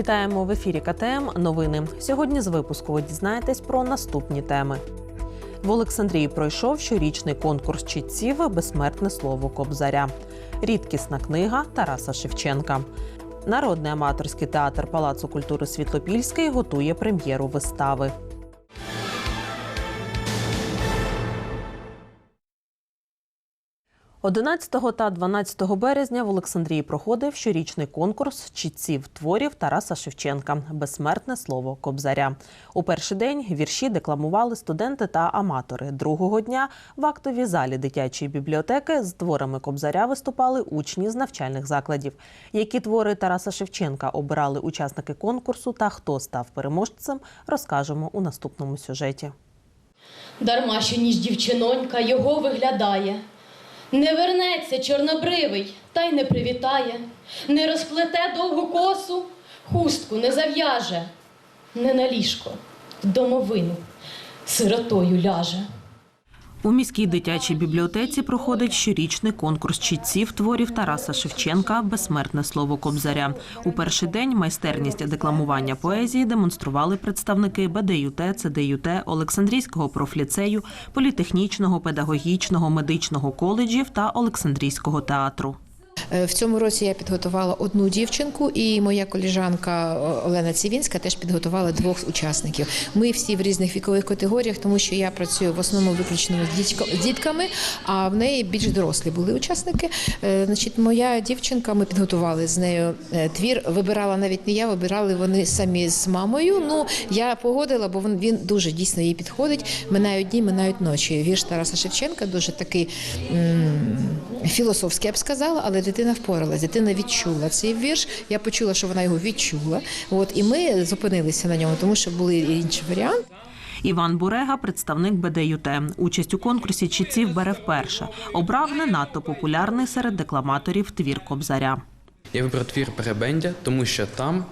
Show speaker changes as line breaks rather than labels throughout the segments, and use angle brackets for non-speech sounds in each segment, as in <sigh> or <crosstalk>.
Вітаємо в ефірі КТМ. Новини. Сьогодні з випуску ви дізнаєтесь про наступні теми. В Олександрії пройшов щорічний конкурс чітців Безсмертне слово Кобзаря. Рідкісна книга Тараса Шевченка. Народний аматорський театр Палацу культури Світлопільський готує прем'єру вистави. – 11 та 12 березня в Олександрії проходив щорічний конкурс чітців творів Тараса Шевченка Безсмертне слово Кобзаря. У перший день вірші декламували студенти та аматори. Другого дня в актовій залі дитячої бібліотеки з творами Кобзаря виступали учні з навчальних закладів. Які твори Тараса Шевченка обирали учасники конкурсу та хто став переможцем, розкажемо у наступному сюжеті.
Дарма що ніж дівчинонька його виглядає. Не вернеться чорнобривий, та й не привітає, не розплете довгу косу, хустку не зав'яже, не на ліжко, домовину сиротою ляже.
У міській дитячій бібліотеці проходить щорічний конкурс чітців творів Тараса Шевченка Безсмертне слово Кобзаря. У перший день майстерність декламування поезії демонстрували представники БДЮТ, ЦДЮТ, Олександрійського профліцею, політехнічного, педагогічного, медичного коледжів та Олександрійського театру.
Е, В цьому році я підготувала одну дівчинку, і моя коліжанка е, Олена Цівінська теж підготувала двох учасників. Ми всі в різних вікових категоріях, тому що я працюю в основному виключно з дітками, а в неї більш дорослі були учасники. Е, Значить, моя дівчинка, ми підготували з нею твір. Вибирала навіть не я, вибирали вони самі з мамою. Ну я погодила, бо він, дуже дійсно їй підходить. Минають дні, минають ночі. Вірш Тараса Шевченка дуже такий філософський, я б сказала, але дитина впоралась, дитина відчула цей вірш. Я почула, що вона його відчула. От і ми зупинилися на ньому, тому що були інші варіанти.
Іван Бурега, представник БДЮТ. Участь у конкурсі чітців бере вперше. Обрав не надто популярний серед декламаторів твір Кобзаря.
Я вибрав твір Перебендя, тому що там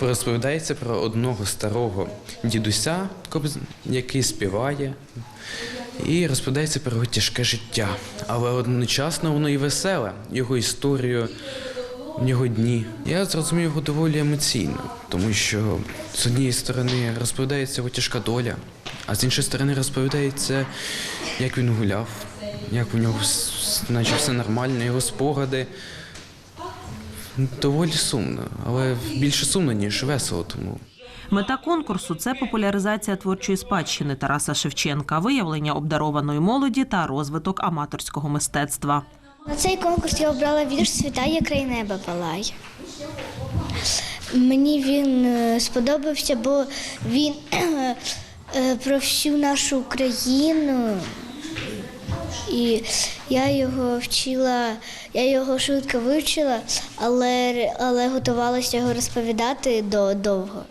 розповідається про одного старого дідуся, який співає, і розповідається про його тяжке життя. Але одночасно воно і веселе, його історію, його дні. Я зрозумів його доволі емоційно, тому що з однієї сторони розповідається його тяжка доля, а з іншої сторони розповідається, як він гуляв, як у нього наче все нормально, його спогади. Доволі сумно, але більше сумно, ніж весело. Тому
Мета конкурсу це популяризація творчої спадщини Тараса Шевченка, виявлення обдарованої молоді та розвиток аматорського мистецтва.
На цей конкурс я обрала вірш Світає край неба палай. Мені він е, сподобався, бо він е, про всю нашу Україну. І я його вчила, я його швидко вивчила, але, але готувалася його розповідати до, довго.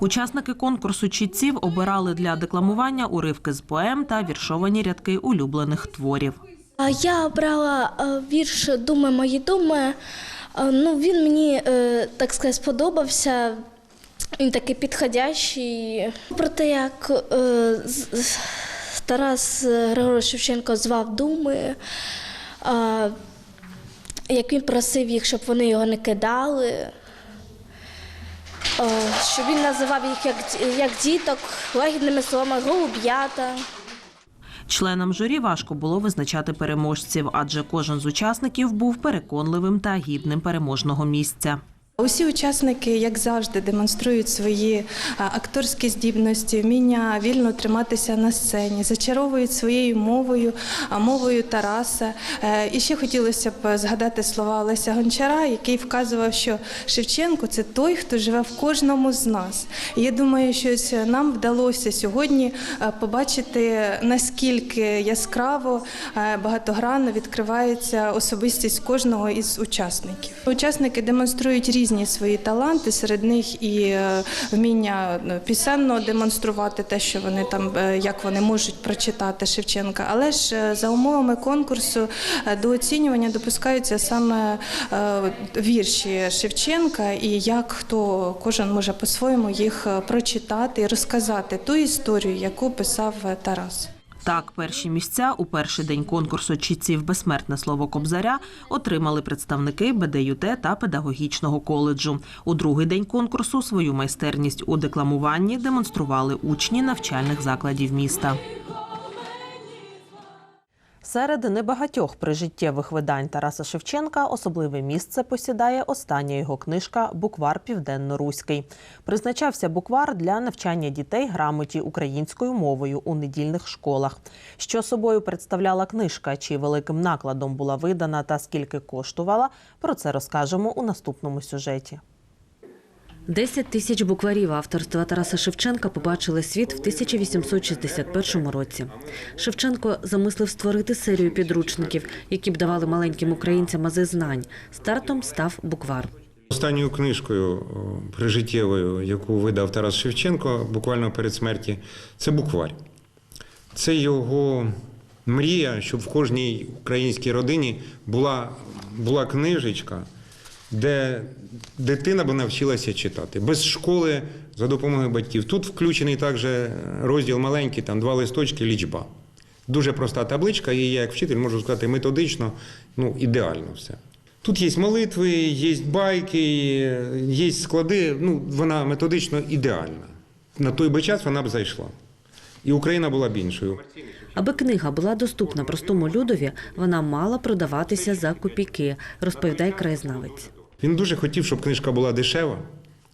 Учасники конкурсу чітців обирали для декламування уривки з поем та віршовані рядки улюблених творів.
Я обрала е, вірш Думи мої думи. Е, Ну, він мені, е, так сказати, сподобався. Він такий підходящий. Про те, як Тарас Григорович Шевченко звав думи, як він просив їх, щоб вони його не кидали, е, щоб він називав їх як, як діток, лагідними словами, голуб'ята.
Членам журі важко було визначати переможців, адже кожен з учасників був переконливим та гідним переможного місця.
Усі учасники, як завжди, демонструють свої акторські здібності, вміння вільно триматися на сцені, зачаровують своєю мовою, а, мовою Тараса. Е, І ще хотілося б згадати слова Олеся Гончара, який вказував, що Шевченко це той, хто живе в кожному з нас. І я думаю, що нам вдалося сьогодні е, побачити наскільки яскраво е, багатогранно відкривається особистість кожного із учасників. Учасники демонструють різні свої таланти, серед них і е, вміння е, пісенно демонструвати те, що вони там е, як вони можуть прочитати Шевченка. Але ж е, за умовами конкурсу до оцінювання допускаються саме вірші Шевченка і як хто кожен може по-своєму їх прочитати і розказати ту історію, яку писав Тарас.
Так, перші місця у перший день конкурсу чітців безсмертне слово Кобзаря отримали представники БДЮТ та педагогічного коледжу. У другий день конкурсу свою майстерність у декламуванні демонстрували учні навчальних закладів міста. Серед небагатьох прижиттєвих видань Тараса Шевченка особливе місце посідає остання його книжка Буквар Південно-Руський. Призначався буквар для навчання дітей грамоті українською мовою у недільних школах. Що собою представляла книжка, чи великим накладом була видана та скільки коштувала, про це розкажемо у наступному сюжеті.
10 тисяч букварів авторства Тараса Шевченка побачили світ в 1861 році. Шевченко замислив створити серію підручників, які б давали маленьким українцям ази знань. Стартом став буквар.
Останньою книжкою прижиттєвою, яку видав Тарас Шевченко буквально перед смерті, це букварь. Це його мрія, щоб в кожній українській родині була, була книжечка, де дитина би навчилася читати. Без школи за допомогою батьків. Тут включений також розділ маленький, там два листочки, лічба. Дуже проста табличка, і я як вчитель можу сказати методично, ну, ідеально все. Тут є молитви, є байки, є склади. Ну, вона методично ідеальна. На той би час вона б зайшла. І Україна була б іншою.
Аби книга була доступна простому людові, вона мала продаватися за копійки, розповідає краєзнавець.
Він дуже хотів, щоб книжка була дешева.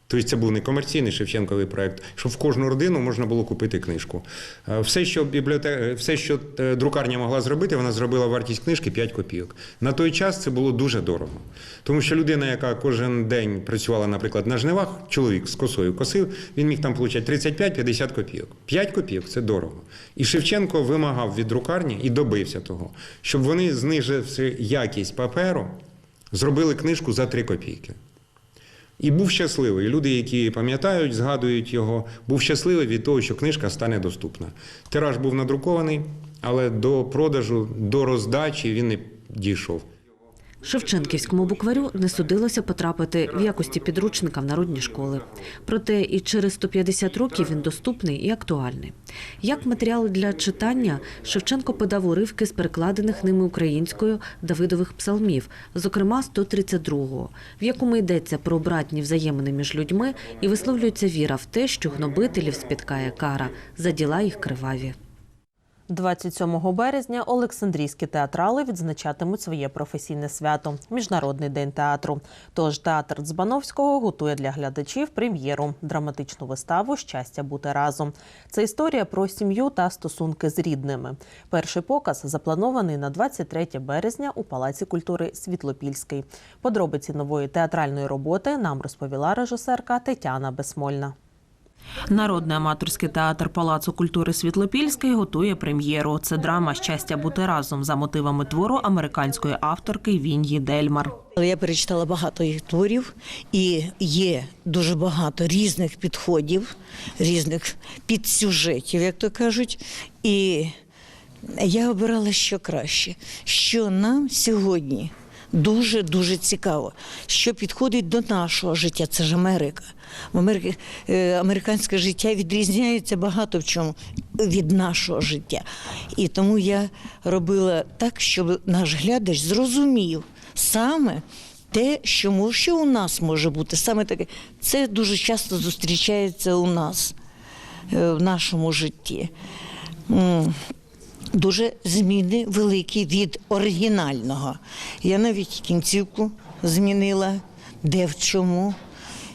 Тобто це був не комерційний Шевченковий проект, щоб в кожну родину можна було купити книжку. Е, Все, що бібліотека, все, що е, друкарня могла зробити, вона зробила вартість книжки 5 копійок. На той час це було дуже дорого. Тому що людина, яка кожен день працювала, наприклад, на жнивах, чоловік з косою косив, він міг там отримати 35-50 копійок. 5 копійок це дорого. І Шевченко вимагав від друкарні і добився того, щоб вони, зниживши якість паперу, зробили книжку за 3 копійки. І був щасливий. Люди, які пам'ятають, згадують його, був щасливий від того, що книжка стане доступна. Тираж був надрукований, але до продажу, до роздачі він не дійшов.
Шевченківському букварю не судилося потрапити в якості підручника в народні школи. Проте і через 150 років він доступний і актуальний. Як матеріал для читання Шевченко подав уривки з перекладених ними українською Давидових псалмів, зокрема 132-го, в якому йдеться про братні взаємини між людьми і висловлюється віра в те, що гнобителів спіткає кара за діла їх криваві.
27 березня Олександрійські театрали відзначатимуть своє професійне свято Міжнародний день театру. Тож театр Дзбановського готує для глядачів прем'єру драматичну виставу Щастя бути разом. Це історія про сім'ю та стосунки з рідними. Перший показ запланований на 23 березня у Палаці культури Світлопільський. Подробиці нової театральної роботи нам розповіла режисерка Тетяна Бесмольна. Народний аматорський театр Палацу культури Світлопільський готує прем'єру. Це драма Щастя бути разом за мотивами твору американської авторки Він'ї Дельмар.
Я перечитала багато їх творів, і є дуже багато різних підходів, різних підсюжетів, як то кажуть. І я обирала що краще, що нам сьогодні дуже дуже цікаво, що підходить до нашого життя. Це ж Америка. В е, американське життя відрізняється багато в чому від нашого життя. І тому я робила так, щоб наш глядач зрозумів саме те, що, мо- що у нас може бути. Саме таке, це дуже часто зустрічається у нас е, в нашому житті. Дуже зміни великі від оригінального. Я навіть кінцівку змінила, де в чому.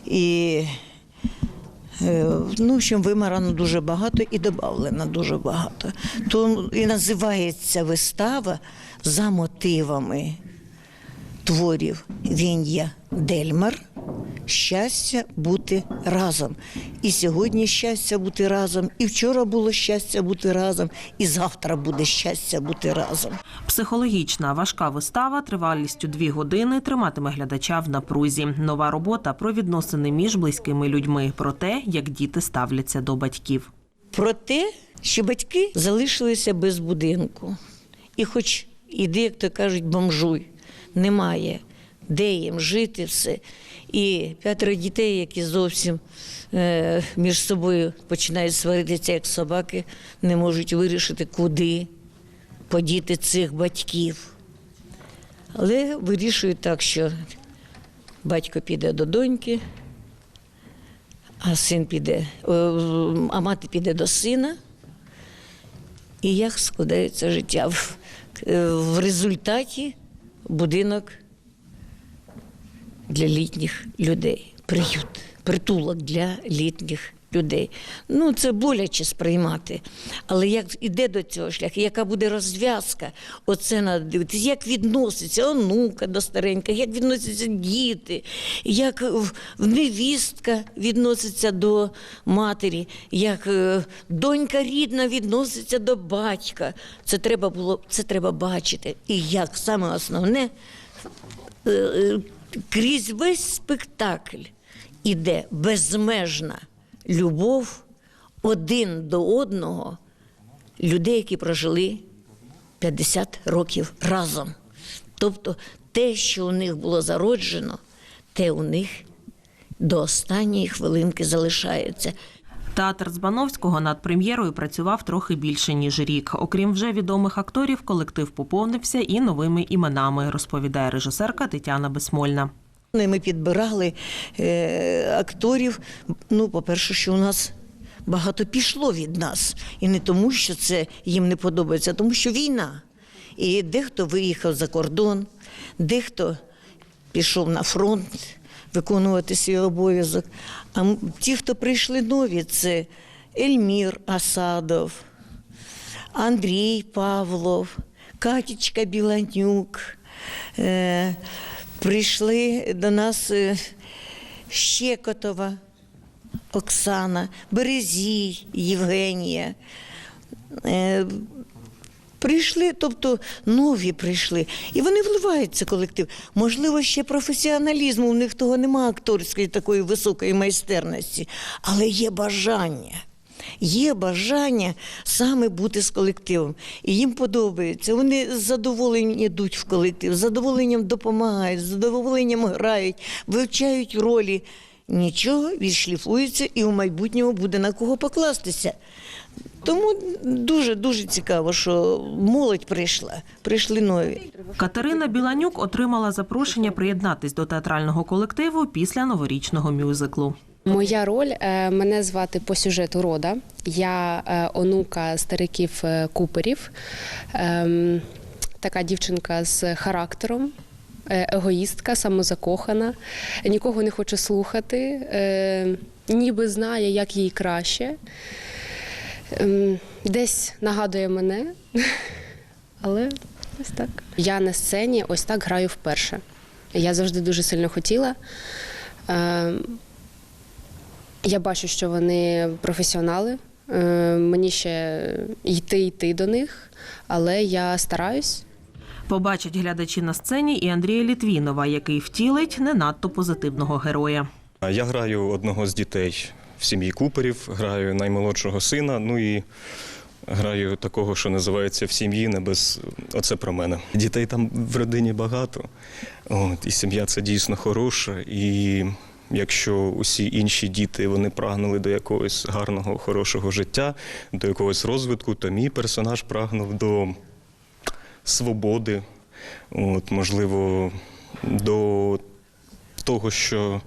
І Е, Ну, в общем, вимарано дуже багато і додавлено дуже багато. То і називається вистава за мотивами творів Він'я Дельмар. Щастя бути разом. І сьогодні щастя бути разом, і вчора було щастя бути разом, і завтра буде щастя бути разом.
Психологічна важка вистава тривалістю дві години триматиме глядача в напрузі. Нова робота про відносини між близькими людьми, про те, як діти ставляться до батьків.
про те, що батьки залишилися без будинку. І хоч іди, як то кажуть, бомжуй, немає де їм жити, все. І п'ятеро дітей, які зовсім е, між собою починають сваритися, як собаки, не можуть вирішити, куди подіти цих батьків. Але вирішують так, що батько піде до доньки, а син піде, а мати піде до сина. І як складається життя? Е, в результаті будинок для літніх людей, приют, притулок для літніх людей. Ну, це боляче сприймати. Але як іде до цього шляху, яка буде розв'язка, оце треба дивитися, як відноситься онука до стареньких, як відносяться діти, як невістка відноситься до матері, як е, донька рідна відноситься до батька. Це треба було, це треба бачити. І як саме основне, е, е, крізь весь спектакль іде безмежна любов один до одного людей, які прожили 50 років разом. Тобто те, що у них було зароджено, те у них до останньої хвилинки залишається.
Театр Збановського над прем'єрою працював трохи більше ніж рік. Окрім вже відомих акторів, колектив поповнився і новими іменами, розповідає режисерка Тетяна Безсмольна.
Ну, Ми підбирали е, акторів. Ну, по-перше, що у нас багато пішло від нас. І не тому, що це їм не подобається, а тому що війна. І дехто виїхав за кордон, дехто пішов на фронт виконувати свій обов'язок. А ті, хто прийшли нові, це Ельмір Асадов, Андрій Павлов, Катічка Біланюк. Е, прийшли до нас е, Щекотова Оксана, Березій Євгенія. Прийшли, тобто нові прийшли, і вони вливаються колектив. Можливо, ще професіоналізму, у них того немає акторської такої високої майстерності, але є бажання. Є бажання саме бути з колективом. І їм подобається. Вони з задоволенням йдуть в колектив, з задоволенням допомагають, з задоволенням грають, вивчають ролі. Нічого відшліфується і у майбутньому буде на кого покластися. Тому дуже дуже цікаво, що молодь прийшла, прийшли нові.
Катерина Біланюк отримала запрошення приєднатись до театрального колективу після новорічного мюзиклу.
Моя роль е, мене звати по сюжету рода. Я е, онука стариків е, Куперів, Ем, така дівчинка з характером. Егоїстка, самозакохана, нікого не хоче слухати, ніби знає, як їй краще. Ем, Десь нагадує мене, <laughs> але ось так. Я на сцені ось так граю вперше. Я завжди дуже сильно хотіла. Ем, я бачу, що вони професіонали. Е, Мені ще йти йти до них, але я стараюсь.
Побачать глядачі на сцені і Андрія Літвінова, який втілить не надто позитивного героя.
Я граю одного з дітей в сім'ї Куперів, граю наймолодшого сина, ну і граю такого, що називається в сім'ї, не без оце про мене. Дітей там в родині багато, от, і сім'я це дійсно хороша. І якщо усі інші діти вони прагнули до якогось гарного, хорошого життя, до якогось розвитку, то мій персонаж прагнув до свободи, от, можливо, до того, що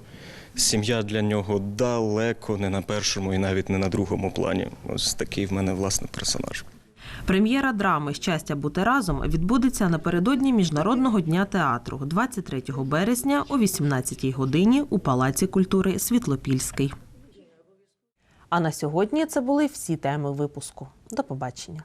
сім'я для нього далеко не на першому і навіть не на другому плані. Ось такий в мене власне персонаж.
Прем'єра драми Щастя бути разом відбудеться напередодні Міжнародного дня театру 23 березня о 18 годині у Палаці культури Світлопільський. А на сьогодні це були всі теми випуску. До побачення.